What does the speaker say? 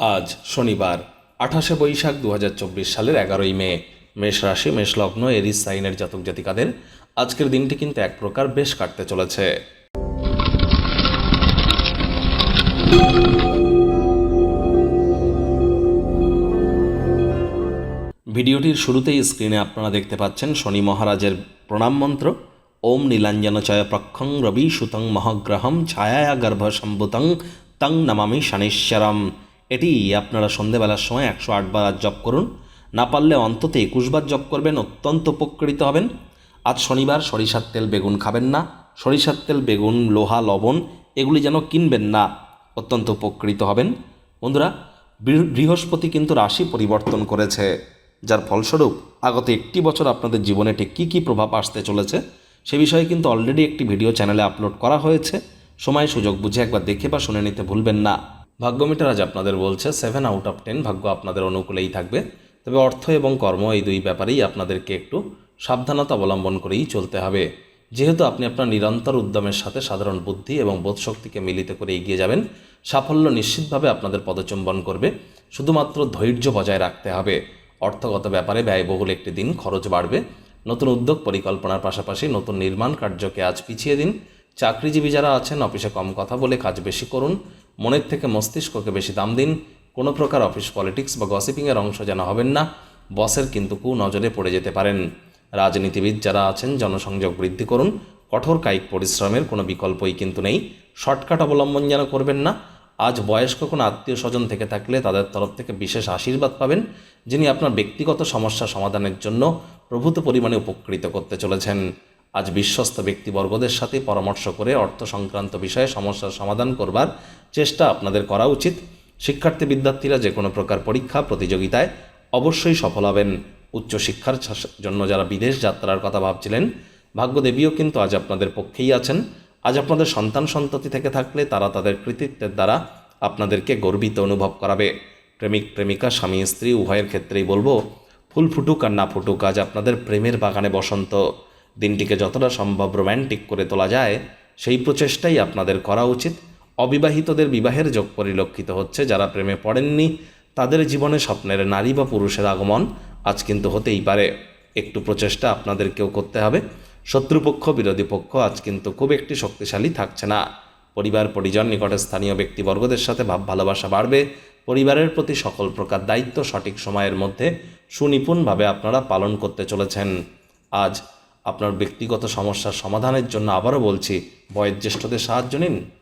আজ শনিবার, আঠাশে বৈশাখ দু হাজার চব্বিশ সালের এগারোই মে। মেষ রাশি, মেষ লগ্ন, এরিস, সাইনের জাতক জাতিকাদের আজকের দিনটি কিন্তু এক প্রকার বেশ কাটতে চলেছে। ভিডিওটির শুরুতেই স্ক্রিনে আপনারা দেখতে পাচ্ছেন শনি মহারাজের প্রণাম মন্ত্র। ওম নীলাঞ্জনচয় প্রক্ষং রবি সুতং মহাগ্রহম ছায়া গর্ভ সম্ভুতং তং নমামি শনেশ্বরম। এটি আপনারা সন্ধেবেলার সময় একশো আটবার জপ করুন। না পারলে অন্তত একুশবার জপ করবেন, অত্যন্ত উপকৃত হবেন। আজ শনিবার সরিষার তেল বেগুন খাবেন না। সরিষার তেল, বেগুন, লোহা, লবণ এগুলি যেন কিনবেন না, অত্যন্ত উপকৃত হবেন। বন্ধুরা, বৃহ- বৃহস্পতি কিন্তু রাশি পরিবর্তন করেছে, যার ফলস্বরূপ আগত একটি বছর আপনাদের জীবনে ঠিক কী কী প্রভাব আসতে চলেছে, সে বিষয়ে কিন্তু অলরেডি একটি ভিডিও চ্যানেলে আপলোড করা হয়েছে। সময়, সুযোগ বুঝে একবার দেখে বা শুনে নিতে ভুলবেন না। ভাগ্যমিটার আজ আপনাদের বলছে সেভেন আউট অফ টেন ভাগ্য আপনাদের অনুকূলেই থাকবে। তবে অর্থ এবং কর্ম এই দুই ব্যাপারেই আপনাদেরকে একটু সাবধানতা অবলম্বন করেই চলতে হবে। যেহেতু আপনি আপনার নিরন্তর উদ্যমের সাথে সাধারণ বুদ্ধি এবং বোধশক্তিকে মিলিত করে এগিয়ে যাবেন, সাফল্য নিশ্চিতভাবে আপনাদের পদচুম্বন করবে। শুধুমাত্র ধৈর্য বজায় রাখতে হবে। অর্থগত ব্যাপারে ব্যয়বহুল একটি দিন খরচ বাড়বে। নতুন উদ্যোগ পরিকল্পনার পাশাপাশি নতুন নির্মাণ কার্যকে আজ পিছিয়ে দিন। চাকরিজীবী যারা আছেন, অফিসে কম কথা বলে কাজ বেশি করুন। মনের থেকে মস্তিষ্ককে বেশি দাম দিন। কোনো প্রকার অফিস পলিটিক্স বা গসিপিংয়ের অংশ যেন হবেন না। বসের কিন্তু কু নজরে পড়ে যেতে পারেন। রাজনীতিবিদ যারা আছেন, জনসংযোগ বৃদ্ধি করুন। কঠোর কায়িক পরিশ্রমের কোনো বিকল্পই কিন্তু নেই। শর্টকাট অবলম্বন যেন করবেন না। আজ বয়স্ক কোনো আত্মীয় স্বজন থেকে থাকলে তাদের তরফ থেকে বিশেষ আশীর্বাদ পাবেন, যিনি আপনার ব্যক্তিগত সমস্যা সমাধানের জন্য প্রভূত পরিমাণে উপকৃত করতে চলেছেন। আজ বিশ্বস্ত ব্যক্তিবর্গদের সাথে পরামর্শ করে অর্থ সংক্রান্ত বিষয়ে সমস্যার সমাধান করবার চেষ্টা আপনাদের করা উচিত। শিক্ষার্থী বিদ্যার্থীরা যে কোনো প্রকার পরীক্ষা, প্রতিযোগিতায় অবশ্যই সফল হবেন। উচ্চশিক্ষার জন্য যারা বিদেশ যাত্রার কথা ভাবছিলেন, ভাগ্যদেবীও কিন্তু আজ আপনাদের পক্ষেই আছেন। আজ আপনাদের সন্তান সন্ততি থেকে থাকলে তারা তাদের কৃতিত্বের দ্বারা আপনাদেরকে গর্বিত অনুভব করাবে। প্রেমিক, প্রেমিকা, স্বামী, স্ত্রী, উভয়ের ক্ষেত্রেই বলব, ফুল ফুটুক আর না ফুটুক, আজ আপনাদের প্রেমের বাগানে বসন্ত। দিনটিকে যতটা সম্ভব রোম্যান্টিক করে তোলা যায়, সেই প্রচেষ্টাই আপনাদের করা উচিত। অবিবাহিতদের বিবাহের যোগ পরিলক্ষিত হচ্ছে, যারা প্রেমে পড়েননি, তাদের জীবনে স্বপ্নের নারী বা পুরুষের আগমন আজ কিন্তু হতেই পারে। একটু প্রচেষ্টা আপনাদেরকেও করতে হবে। শত্রুপক্ষ, বিরোধী পক্ষ আজ কিন্তু খুব একটি শক্তিশালী থাকছে না। পরিবার, পরিজন, নিকটে স্থানীয় ব্যক্তিবর্গদের সাথে ভাব, ভালোবাসা বাড়বে। পরিবারের প্রতি সকল প্রকার দায়িত্ব সঠিক সময়ের মধ্যে সুনিপুণভাবে আপনারা পালন করতে চলেছেন। আজ আপনার ব্যক্তিগত সমস্যার সমাধানের জন্য আবারও বলছি বয়োজ্যেষ্ঠদের সাহায্য নিন।